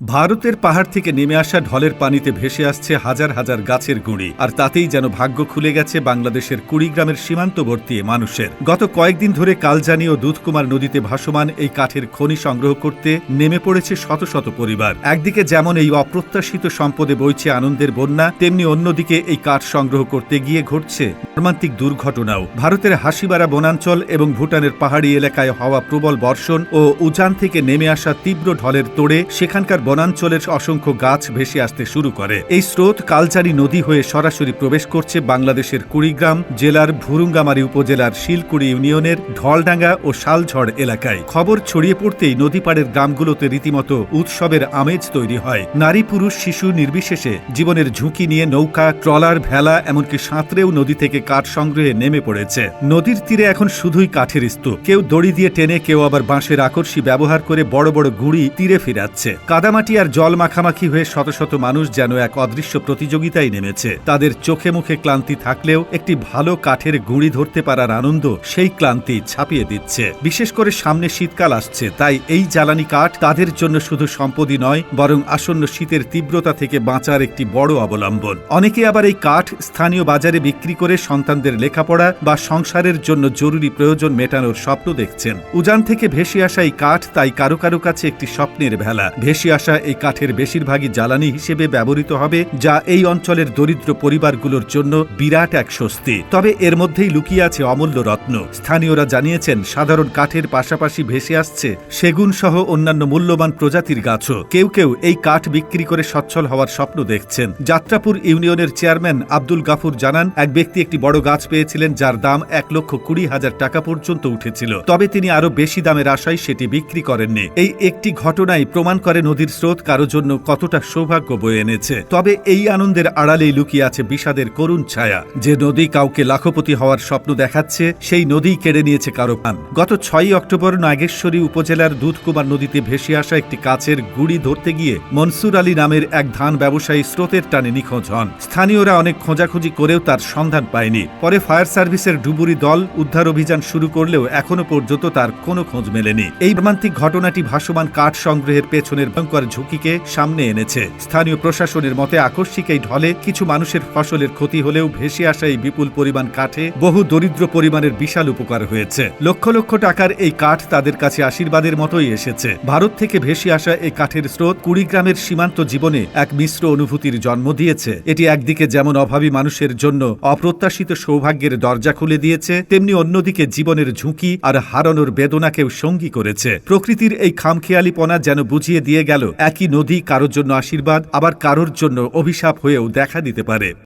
ভারতের পাহাড় থেকে নেমে আসা ঢলের পানিতে ভেসে আসছে হাজার হাজার গাছের গুঁড়ি, আর তাতেই যেন ভাগ্য খুলে গেছে বাংলাদেশের কুড়িগ্রামের সীমান্তবর্তী মানুষের। গত কয়েকদিন ধরে কালজানি ও দুধকুমার নদীতে ভাসমান এই কাঠের খনি সংগ্রহ করতে নেমে পড়েছে শত শত পরিবার। একদিকে যেমন এই অপ্রত্যাশিত সম্পদে বইছে আনন্দের বন্যা, তেমনি অন্যদিকে এই কাঠ সংগ্রহ করতে গিয়ে ঘটছে মর্মান্তিক দুর্ঘটনাও। ভারতের হাসিবাড়া বনাঞ্চল এবং ভুটানের পাহাড়ি এলাকায় হওয়া প্রবল বর্ষণ ও উজান থেকে নেমে আসা তীব্র ঢলের তোড়ে সেখানকার বনাঞ্চলের অসংখ্য গাছ ভেসে আসতে শুরু করে। এই স্রোত কালচারি নদী হয়ে সরাসরি প্রবেশ করছে বাংলাদেশের কুড়িগ্রাম জেলার ভুরুঙ্গামারি উপজেলার শিলকুড়ি ইউনিয়নের ঢলডাঙ্গা ও শালঝড় এলাকায়। খবর ছড়িয়ে পড়তেই নদীপাড়ের গ্রামগুলোতে রীতিমতো উৎসবের আমেজ তৈরি হয়। নারী পুরুষ শিশু নির্বিশেষে জীবনের ঝুঁকি নিয়ে নৌকা, ট্রলার, ভেলা, এমনকি সাঁতরেও নদী থেকে কাঠ সংগ্রহে নেমে পড়েছে। নদীর তীরে এখন শুধুই কাঠের স্তূপ। কেউ দড়ি দিয়ে টেনে কেউ আবার বাঁশের আকর্ষী ব্যবহার করে বড় বড় গুড়ি তীরে ফিরাচ্ছে। কাদামাটি আর জল মাখামাখি হয়ে শত শত মানুষ যেন এক অদৃশ্য প্রতিযোগিতায় নেমেছে। তাদের চোখে মুখে ক্লান্তি থাকলেও একটি ভালো কাঠের গুঁড়ি ধরতে পারার আনন্দ সেই ক্লান্তি ছাপিয়ে দিচ্ছে। বিশেষ করে সামনে শীতকাল আসছে, তাই এই জ্বালানি কাঠ তাদের জন্য শুধু সম্পদই নয়, বরং আসন্ন শীতের তীব্রতা থেকে বাঁচার একটি বড় অবলম্বন। অনেকে আবার এই কাঠ স্থানীয় বাজারে বিক্রি করে সন্তানদের লেখাপড়া বা সংসারের জন্য জরুরি প্রয়োজন মেটানোর স্বপ্ন দেখছেন। উজান থেকে ভেসে আসা এই কাঠ তাই কারও কারও কাছে একটি স্বপ্নের ভেলা। ভেসে আসা এই কাঠের বেশিরভাগই জ্বালানি হিসেবে ব্যবহৃত হবে, যা এই অঞ্চলের দরিদ্র পরিবারগুলোর জন্য বিরাট এক স্বস্তি। তবে এর মধ্যেই লুকিয়ে আছে অমূল্য রত্ন। স্থানীয়রা জানিয়েছেন, সাধারণ কাঠের পাশাপাশি ভেসে আসছে সেগুন সহ অন্যান্য মূল্যবান প্রজাতির গাছও। কেউ কেউ এই কাঠ বিক্রি করে সচ্ছল হওয়ার স্বপ্ন দেখছেন। যাত্রাপুর ইউনিয়নের চেয়ারম্যান আব্দুল গাফুর জানান, এক ব্যক্তি একটি বড় গাছ পেয়েছিলেন যার দাম এক লক্ষ কুড়ি হাজার টাকা পর্যন্ত উঠেছিল। তবে তিনি আরও বেশি দামের আশায় সেটি বিক্রি করেননি। এই একটি ঘটনাই প্রমাণ করে নদীর স্রোত কারও জন্য কতটা সৌভাগ্য বয়ে এনেছে। তবে এই আনন্দের আড়ালেই লুকিয়ে আছে বিষাদের করুণ ছায়া। যে নদী কাউকে লাখপতি হওয়ার স্বপ্ন দেখাচ্ছে, সেই নদী কেড়ে নিয়েছে কারও প্রাণ। গত ছয়ই অক্টোবর নাগেশ্বরী উপজেলার দুধকুমার নদীতে ভেসে আসা একটি কাছের গুড়ি ধরতে গিয়ে মনসুর আলী নামের এক ধান ব্যবসায়ী স্রোতের টানে নিখোঁজ হন। স্থানীয়রা অনেক খোঁজাখুঁজি করেও তার সন্ধান পায়নি। পরে ফায়ার সার্ভিসের ডুবুরি দল উদ্ধার অভিযান শুরু করলেও এখনও পর্যন্ত তার কোনো খোঁজ মেলেনি। এই রোমান্তিক ঘটনাটি ভাসমান কাঠ সংগ্রহের পেছনের ভয়ঙ্কর ঝুঁকিকে সামনে এনেছে। স্থানীয় প্রশাসনের মতে আকস্মিক এই ঢলে কিছু মানুষের ফসলের ক্ষতি হলেও ভেসে আসা এই বিপুল পরিমাণ কাঠে বহু দরিদ্র পরিমাণের বিশাল উপকার হয়েছে। লক্ষ লক্ষ টাকার এই কাঠ তাদের কাছে আশীর্বাদের মতোই এসেছে। ভারত থেকে ভেসে আসা এই কাঠের স্রোত কুড়িগ্রামের সীমান্ত জীবনে এক মিশ্র অনুভূতির জন্ম দিয়েছে। এটি একদিকে যেমন অভাবী মানুষের জন্য অপ্রত্যাশিত সৌভাগ্যের দরজা খুলে দিয়েছে, তেমনি অন্যদিকে জীবনের ঝুঁকি আর হারানোর বেদনাকেও সঙ্গী করেছে। প্রকৃতির এই খামখেয়ালিপনা যেন বুঝিয়ে দিয়ে গেল একই নদী কারোর জন্য আশীর্বাদ আবার কারোর জন্য অভিশাপ হয়েও দেখা দিতে পারে।